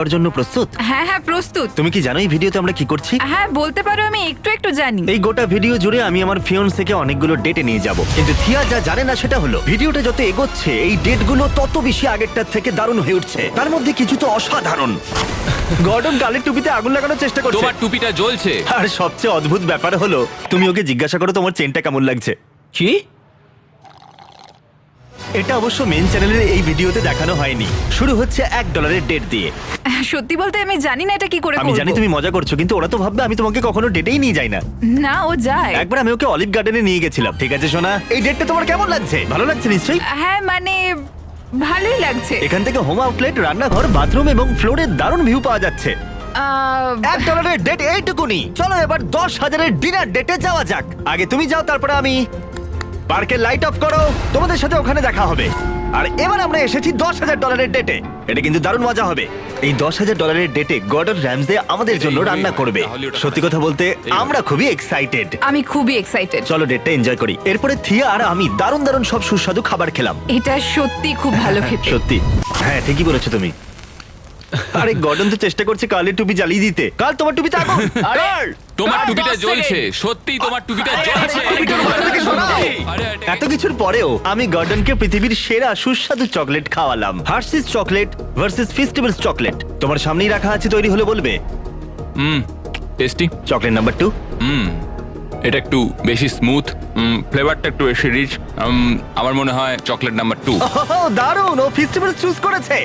করার জন্য প্রস্তুত? হ্যাঁ হ্যাঁ প্রস্তুত। তুমি কি জানো এই ভিডিওতে আমরা কি করছি? হ্যাঁ বলতে পারো আমি একটু একটু জানি। এই গোটা ভিডিও জুড়ে আমি আমার ফিয়ন্সকে অনেকগুলো ডেটে নিয়ে যাব। কিন্তু থিয়া যা জানে না সেটা হলো ভিডিওটা যত এগোচ্ছে এই ডেটগুলো তত বেশি আগেরটার থেকে দারুণ হয়ে উঠছে। তার মধ্যে কিছু তো অসাধারণ। গর্ডন কালের টুপিতে আগুন লাগানোর চেষ্টা করছে। তোমার টুপিটা জ্বলছে। আর সবচেয়ে অদ্ভুত ব্যাপার হলো তুমি ওকে জিজ্ঞাসা করো তোমার চেনটা কেমন লাগছে। কি? এটা অবশ্য মেন চ্যানেলের এই ভিডিওতে দেখানো হয়নি। শুরু হচ্ছে এক ডলারের ডেট দিয়ে। সত্যি বলতে আমি জানি না এটা কি করে আমি করব। জানি তুমি মজা করছ কিন্তু ওরা তো ভাববে আমি তোমাকে কখনো ডেটেই নিয়ে যাই না। না ও যায়। একবার আমি ওকে অলিভ গার্ডেনে নিয়ে গেছিলাম ঠিক আছে সোনা? এই ডেটটা তোমার কেমন লাগছে? ভালো লাগছে নিশ্চয়ই? হ্যাঁ মানে ভালোই লাগছে। এখান থেকে হোম আউটলেট রান্নাঘর বাথরুম এবং ফ্লোরের দারুণ ভিউ পাওয়া যাচ্ছে। আহ, এক ডলারের ডেট এইটুকুনি। চলো এবার দশ হাজারের ডিনার ডেটে যাওয়া যাক। আগে তুমি যাও তারপরে আমি। পার্কের লাইট অফ করো তোমাদের সাথে ওখানে দেখা হবে। আর এবার আমরা এসেছি দশ হাজার ডলারের ডেটে এটা কিন্তু দারুণ মজা হবে। এই দশ হাজার ডলারের ডেটে গর্ডন র্যামসে আমাদের জন্য রান্না করবে। সত্যি কথা বলতে আমরা খুবই এক্সাইটেড আমি খুবই এক্সাইটেড চলো ডেটটা এনজয় করি। এরপরে থিয়া আর আমি দারুণ দারুণ সব সুস্বাদু খাবার খেলাম। এটা সত্যি খুব ভালো খেতে। সত্যি। হ্যাঁ ঠিকই বলেছ তুমি। আরে গর্ডন তো চেষ্টা করছে কালের টুপি জ্বালিয়ে দিতে। কাল তোমার টুপি কাল! তোমার আর টুপিটা দশ জ্বলছে সত্যি তোমার টুপিটা জ্বলছে। টুপিটার মাথা থেকে সরাও। আরে, আরে, এত কিছুর পরেও আমি গর্ডনকে পৃথিবীর সেরা সুস্বাদু চকলেট খাওয়ালাম। Hershey's chocolate versus festivals chocolate. তোমার সামনেই রাখা আছে তৈরি হলে বলবে। Hmm tasty chocolate number two hmm এটা একটু বেশি স্মুথ ফ্লেভারটা একটু বেশি রিচ আমার মনে হয় চকলেট নাম্বার টু দারুণ! ও ফেস্টিভ্যালস চুজ করেছে।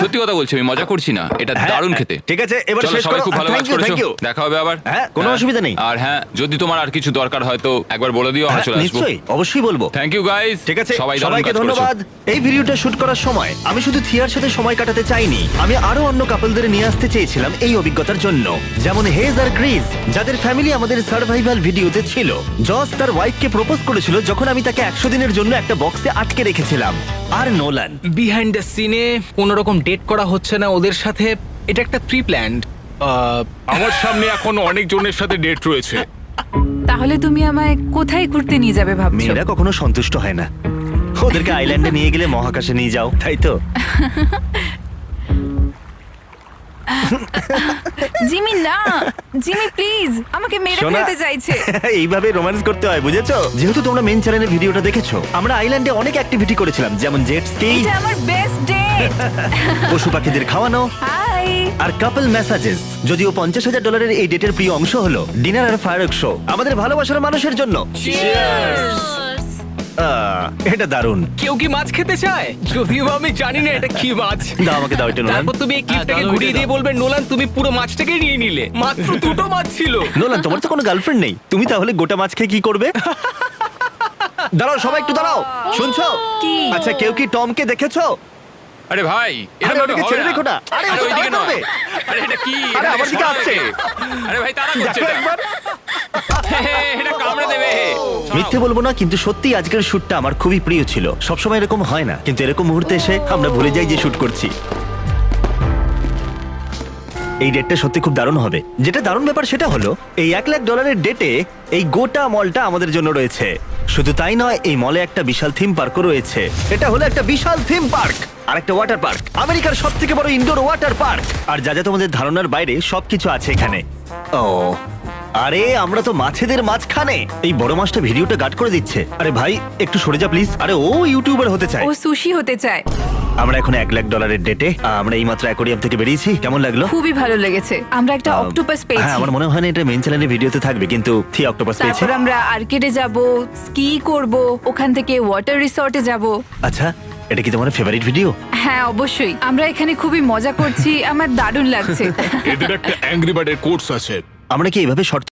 সত্যি কথা বলছি আমি মজা করছি না। এটা হ্যাঁ, দারুণ খেতে। ঠিক আছে এবার চলো শেষ সবাই করো। খুব ভালো থ্যাংক কাজ ইউ করেছ। থ্যাংক ইউ দেখা হবে আবার। হ্যাঁ, কোনো অসুবিধা নেই। আর হ্যাঁ যদি তোমার আর কিছু দরকার হয় তো একবার বলে দিও আমরা চলে আসব। নিশ্চয়ই অবশ্যই বলব। থ্যাংক ইউ গাইস ঠিক আছে সবাই দারুণ সবাইকে কাজ করেছ। ধন্যবাদ। এই ভিডিওটা শুট করার সময় আমি শুধু থিয়ার সাথে সময় কাটাতে চাইনি আমি আরও অন্য কাপলদের নিয়ে আসতে চেয়েছিলাম এই অভিজ্ঞতার জন্য। যেমন হেজ আর গ্রিজ যাদের ফ্যামিলি আমাদের সার্ভাইভাল ভিডিওতে ছিল। জস তার ওয়াইফকে প্রপোজ করেছিল যখন আমি তাকে একশো দিনের জন্য একটা বক্সে আটকে রেখেছিলাম। আর নোলান। বিহাইন্ড দ্য সিনে কোনো রকম ডেট করা হচ্ছে না ওদের সাথে এটা একটা প্রি প্ল্যান্ড আমার সামনে এখন অনেক জনের সাথে ডেট রয়েছে। তাহলে তুমি আমায় কোথায় ঘুরতে নিয়ে যাবে ভাবছ? মেয়েরা কখনো সন্তুষ্ট হয় না। ওদেরকে আইল্যান্ডে নিয়ে গেলে মহাকাশে নিয়ে যাও তাই তো? জিমি না। জিমি প্লিজ আমাকে মেরে শোনা- ফেলতে চাইছে। এইভাবে রোম্যান্স করতে হয় বুঝেছ? যেহেতু তোমরা মেন চ্যানেলের ভিডিওটা দেখেছ আমরা আইল্যান্ডে অনেক অ্যাক্টিভিটি করেছিলাম যেমন জেট স্কি এটা আমার বেস্ট ডে পশু পাখিদের খাওয়ানো হাই আর কাপল মেসাজেস যদিও পঞ্চাশ হাজার ডলারের এই ডেটের প্রিয় অংশ হলো ডিনার আর ফায়ার শো আমাদের ভালোবাসার মানুষের জন্য। আহ, এটা দারুণ। কেউ কি মাছ খেতে চায়? যদিও বা আমি জানি না এটা কি মাছ। দাও আমাকে দাও এটা নোলান। তারপর তুমি এই ক্লিপটাকে দাও, ঘুরিয়ে ওইটা দিয়ে বলবে নোলান তুমি পুরো মাছটাকে নিয়ে নিলে। মাত্র দুটো মাছ ছিল। নোলান তোমার তো কোনো গার্লফ্রেন্ড নেই। তুমি তাহলে গোটা মাছ খেয়ে কি করবে? দাঁড়াও সবাই একটু দাঁড়াও। শুনছো? কি? আচ্ছা কেউ কি টমকে দেখেছ? আরে ভাই আরে ওদিকে হবে ছেড়ে রেখো না। আরে আরে ও তো ওইদিকে তাড়া নয় করবে। আরে এটা কি? আরে এটা আমার দিকে আসছে। আরে ভাই তারা করছে দেখো এটা। একবার। হে, হে, এটা কামড়ে দেবে। মিথ্যে বলব না কিন্তু সত্যি আজকের শুটটা আমার খুবই প্রিয় ছিল। সবসময় এরকম হয় না কিন্তু এরকম মুহূর্তে এসে আমরা ভুলে যাই যে শুট করছি। এই ডেটটা সত্যি খুব দারুণ হবে। যেটা দারুণ ব্যাপার সেটা হলো এই এক লাখ ডলারের ডেটে এই গোটা মলটা আমাদের জন্য রয়েছে। শুধু তাই নয় এই মলে একটা বিশাল থিম পার্কও রয়েছে। এটা হলো একটা বিশাল থিম পার্ক আর একটা ওয়াটার পার্ক। আমেরিকার সব থেকে বড় ইনডোর ওয়াটার পার্ক। আর যা যা তোমাদের ধারণার বাইরে সবকিছু আছে এখানে। ও আরে আমরা তো মাছেদের মাঝখানে। এই বড় মাছটা ভিডিওটা গার্ড করে দিচ্ছে। আরে ভাই একটু সরে যা প্লিজ। আরে ও ইউটিউবার হতে চায়। ও সুশি হতে চায়। আমরা এখন এক লাখ ডলারের ডেটে আমরা এই মাত্র অ্যাকোরিয়াম থেকে বেরিয়েছি। কেমন লাগল? খুবই ভালো লেগেছে। আমরা একটা অক্টোপাস পেয়েছি। হ্যাঁ আমার মনে হয় না এটা মেন চ্যানেলের ভিডিওতে থাকবে কিন্তু থি অক্টোপাস পেয়েছে। তারপর আমরা আর্কেডে যাব স্কি করব ওখান থেকে ওয়াটার রিসর্টে যাব। আচ্ছা এটা কি তোমার ফেভারিট ভিডিও হ্যাঁ অবশ্যই। আমরা এখানে খুবই মজা করছি আমার দারুণ লাগছে। এদের একটা অ্যাংরি বার্ডের কোর্স আছে। আমরা কি এইভাবে শর্ট